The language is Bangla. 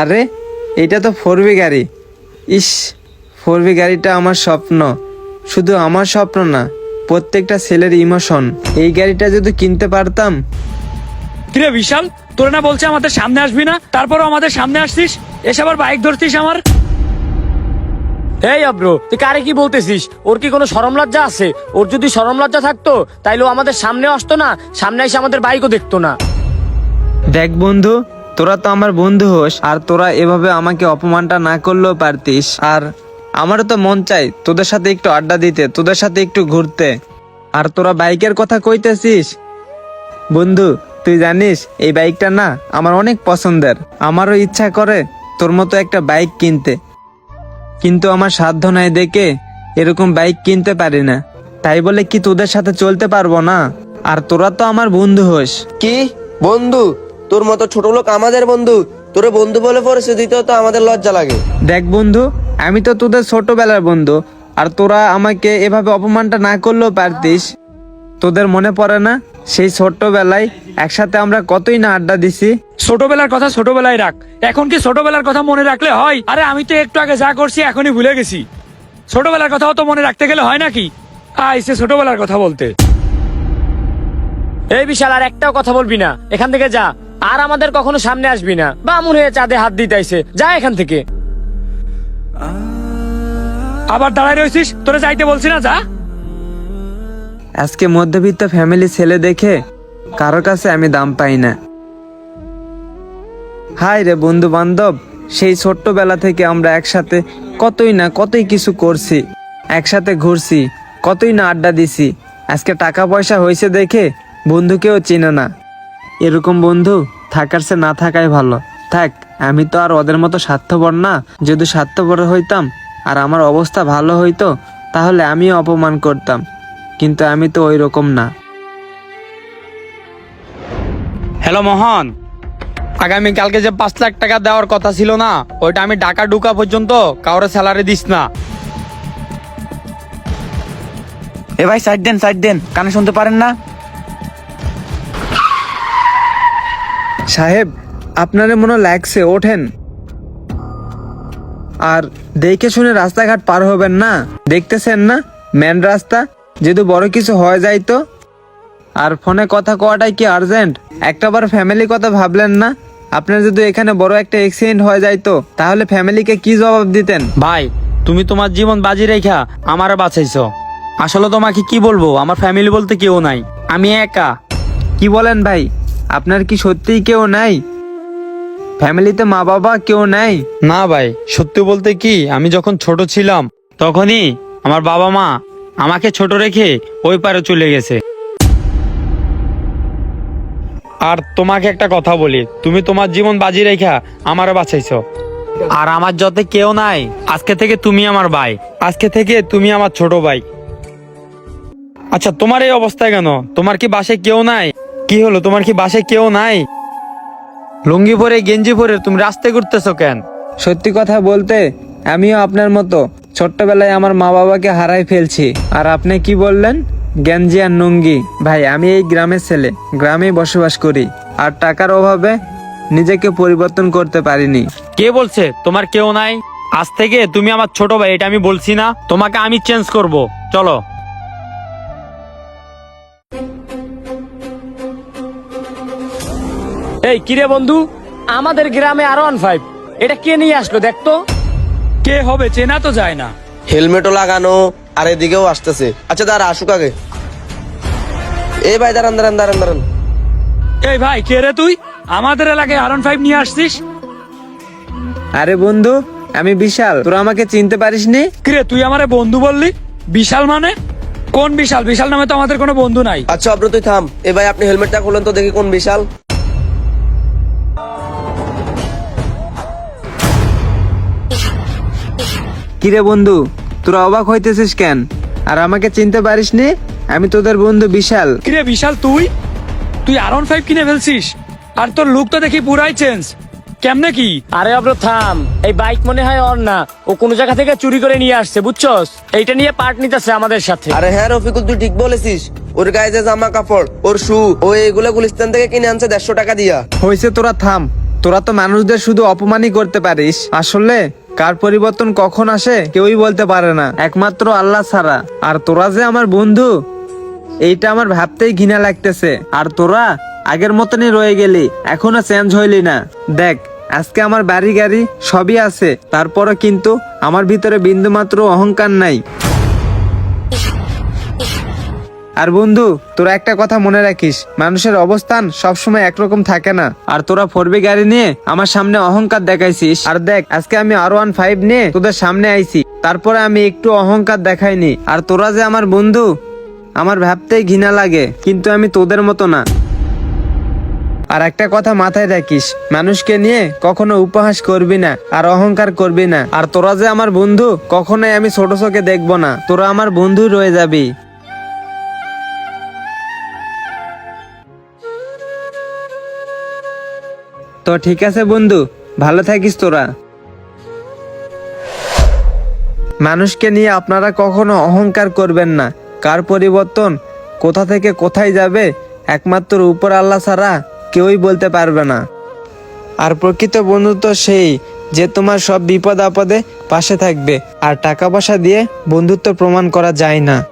আরে এটা তো ফোর বি গাড়ি। ইস ফোর বি গাড়িটা আমার স্বপ্ন। শুধু আমার স্বপ্ন না প্রত্যেকটা ছেলের ইমোশন এই গাড়িটা যদি কিনতে পারতাম। কিরে বিশাল তোরা না বলছে আমাদের সামনে আসবি না? তারপরও আমাদের সামনে আসছিস? এসে আবার বাইক ধরছিস আমার? এই আব্রো তুই কারে কি বলতেছিস? ওর কি কোনো সরম লজ্জা আছে? ওর যদি সরম লজ্জা থাকতো তাইলে ও আমাদের সামনে আসতো না সামনে এসে আমাদের বাইকও দেখতো না। দেখ বন্ধু তোরা তো আমার বন্ধু হোস, আর তোরা এভাবে আমাকে অপমানটা না করলেও পারতিস। আর আমারও তো মন চাই তোদের সাথে একটু আড্ডা দিতে, তোদের সাথে একটু ঘুরতে। আর তোরা বাইকের কথা কইতেছিস? বন্ধু, তুই জানিস, এই বাইকটা না আমার অনেক পছন্দের। আমারও ইচ্ছা করে তোর মতো একটা বাইক কিনতে। কিন্তু আমার সাধ্য নাই দেখে এরকম বাইক কিনতে পারি না। তাই বলে কি তোদের সাথে চলতে পারব না? আর তোরা তো আমার বন্ধু হোস। কি? বন্ধু? তোর মতো ছোট লোক আমাদের বন্ধু। তোরে বন্ধু বলে পরিচয় দিতেও তো আমাদের লজ্জা লাগে। দেখ বন্ধু আমি তো তোদের ছোটবেলার বন্ধু আর তোরা আমাকে এভাবে অপমানটা না করলেও পারতিস। তোদের মনে পড়ে না সেই ছোট্টবেলায় একসাথে আমরা কতই না আড্ডা দিছি? ছোটবেলার কথা ছোটবেলায় রাখ। এখন কি ছোটবেলার কথা মনে রাখলে হয়? আরে আমি তো একটু আগে যা করছি এখনই ভুলে গেছি। ছোটবেলার কথাও তো মনে রাখতে গেলে হয় নাকি? আইসে ছোটবেলার কথা বলতে। এই বিশাল আর একটাও কথা বলবি না। এখান থেকে যা। আর আমাদের কখনো সামনে আসবি না। বামুন হয়ে চাঁদে হাত দিতে দিতেছে যা এখান থেকে। আবার দাঁড়ায় রয়েছিস? তোরা যাইতে বলছি না, যা। আজকে মধ্যবিত্ত ফ্যামিলি ছেলে দেখে কারোর কাছে আমি দাম পাই না। হাই রে বন্ধু বান্ধব সেই ছোট্টবেলা থেকে আমরা একসাথে কতই না কতই কিছু করছি। একসাথে ঘুরছি, কতই না আড্ডা দিছি। আজকে টাকা পয়সা হয়েছে দেখে বন্ধুকেও চিনে না। এরকম বন্ধু থাকার সে না থাকাই ভালো। থাক আমি তো আর ওদের মতো স্বার্থপর না। যদি স্বার্থপর হইতাম আর আমার অবস্থা ভালো হইতো তাহলে আমি অপমান করতাম। কিন্তু আমি তো ওই রকম না। হ্যালো মোহন আগামী কালকে যে পাঁচ লাখ টাকা দেওয়ার কথা ছিল না ওইটা আমি ঢাকা ঢুকা পর্যন্ত কাউরে স্যালারি দিস না। এ ভাই সাইড দেন সাইড দেন কানে শুনতে পারেন না? সাহেব আপনারে মনে লাগছে ওঠেন। আর দেখে শুনে রাস্তাঘাট পার হবেন না। দেখতেছেন না মেন রাস্তা? যেহেতু বড় কিছু হয়ে যায় তো? আর ফোনে কথা কওয়াটাই কি আর্জেন্ট একটাবার ফ্যামিলি কথা ভাবলেন না? আপনার যদি এখানে বড় একটা অ্যাক্সিডেন্ট হয়ে যায় তো? তাহলে ফ্যামিলিকে কি জবাব দিতেন? ভাই তুমি তোমার জীবন বাজি রেখা আমারে বাঁচাইছো। আসলে তোমাকে কি বলব? আমার ফ্যামিলি বলতে কেউ নাই। আমি একা। কি বলেন ভাই? আপনার কি সত্যিই কেউ নাই? ফ্যামিলিতে মা বাবা কেউ নাই? না ভাই, সত্যি বলতে কি, আমি যখন ছোট ছিলাম, তখনই আমার বাবা মা আমাকে ছোট রেখে ওই পারে চলে গেছে। আর তোমাকে একটা কথা বলি, তুমি তোমার জীবন বাজি রেখা আমারও বাঁচাইছো। আর আমার যতে কেউ নাই, আজকে থেকে তুমি আমার ভাই, আজকে থেকে তুমি আমার ছোট ভাই। আচ্ছা তোমার এই অবস্থায় কেন? তোমার কি বাসে কেউ নাই? কি হলো? তোমার কি বাসে কেউ নাই? লুঙ্গি পরে গেঞ্জি পরে তুমি রাস্তায় ঘুরতেছো কেন? সত্যি কথা বলতে আমিও আপনার মতো ছোট্টবেলায় আমার মা বাবাকে হারাই ফেলছি। আর আপনি কি বললেন? গেঞ্জি আর নুঙ্গি ভাই আমি এই গ্রামের ছেলে গ্রামে বসবাস করি। আর টাকার অভাবে নিজেকে পরিবর্তন করতে পারিনি। কে বলছে? তোমার কেউ নাই? আজ থেকে তুমি আমার ছোট ভাই এটা আমি বলছি না। তোমাকে আমি চেঞ্জ করব। চলো। এই কিরে বন্ধু? আমাদের গ্রামে আর ওয়ান ফাইভ এটা কে নিয়ে আসলো দেখতো কে হবে চেনা তো যায় না। হেলমেটও লাগানো আর এদিকেও আসতেছে। আচ্ছা দাঁড়া আসুক আগে। এই ভাই দাঁড়ান দাঁড়ান দাঁড়ান দাঁড়ান। এই ভাই কে রে তুই? আমাদের এলাকায় আর ওয়ান ফাইভ নিয়ে আসছিস? আরে বন্ধু আমি বিশাল। তোরা আমাকে চিনতে পারিস পারিসনি কিরে তুই আমারে বন্ধু বললি? বিশাল মানে? কোন বিশাল? বিশাল নামে তো আমাদের কোনো বন্ধু নাই। আচ্ছা অব্র তুই থাম। এ ভাই আপনি হেলমেটটা খুলেন তো দেখি কোন বিশাল। কিরে বন্ধু তোরা অবাক হইতেছিস কেন? আর আমাকে চিনতে পারিসনি আমি তোদের বন্ধু বিশাল। কিরে বিশাল তুই? তুই আর ফাইভ কিনে ফেলছিস? আর তোর লুক তো দেখি পুরাই চেঞ্জ কেমনে কি? আরে অব্র থাম। এই বাইক মনে হয় ওর না। ও কোনো জায়গা থেকে চুরি করে নিয়ে আসছে বুঝছস? এইটা নিয়ে পার্ট নিতেছে আমাদের সাথে। আরে হ্যাঁ রফিকুল তুই ঠিক বলেছিস। ওর গায়ে যে জামা কাপড় ওর শু ও এগুলো গুলিস্তান থেকে কিনে আনছে দেড়শো টাকা দিয়া। হয়েছে তোরা থাম। তোরা তো মানুষদের শুধু অপমানই করতে পারিস। আসলে কার পরিবর্তন কখন আসে কেউই বলতে পারে না। একমাত্র আল্লাহ ছাড়া। আর তোরা যে আমার বন্ধু, এইটা আমার ভাবতেই ঘৃণা লাগতেছে। আর তোরা আগের মতনই রয়ে গেলি, এখনও চেঞ্জ হইলি না। দেখ, আজকে আমার বাড়ি গাড়ি সবই আছে, তারপরও কিন্তু আমার ভিতরে বিন্দুমাত্র অহংকার নাই। আর বন্ধু, তোরা একটা কথা মনে রাখিস, মানুষের অবস্থান সবসময় একরকম থাকে না। আর তোরা ফোরবি গাড়ি নিয়ে আমার সামনে অহংকার দেখাইছিস। আর দেখ, আজকে আমি আর ওয়ান ফাইভ নিয়ে তোদের সামনে আইছি। তারপরে আমি একটু অহংকার দেখাইনি। আর তোরা যে আমার বন্ধু, আমার ভাবতেই ঘৃণা লাগে, কিন্তু আমি তোদের মতো না। আর একটা কথা মাথায় রাখিস, মানুষকে নিয়ে কখনো উপহাস করবি না, আর অহংকার করবি না। আর তোরা যে আমার বন্ধু, কখনোই আমি ছোট চোখে দেখব না। তোরা আমার বন্ধুই রয়ে যাবি। তো ঠিক আছে বন্ধু, ভালো থাকিস তোরা। মানুষকে নিয়ে আপনারা কখনো অহংকার করবেন না। কার পরিবর্তন? কোথা থেকে কোথায় যাবে? একমাত্র উপর আল্লাহ ছাড়া কেউই বলতে পারবে না। আর প্রকৃত বন্ধুত্ব সেই যে তোমার সব বিপদ আপদে পাশে থাকবে। আর টাকা পয়সা দিয়ে বন্ধুত্ব প্রমাণ করা যায় না।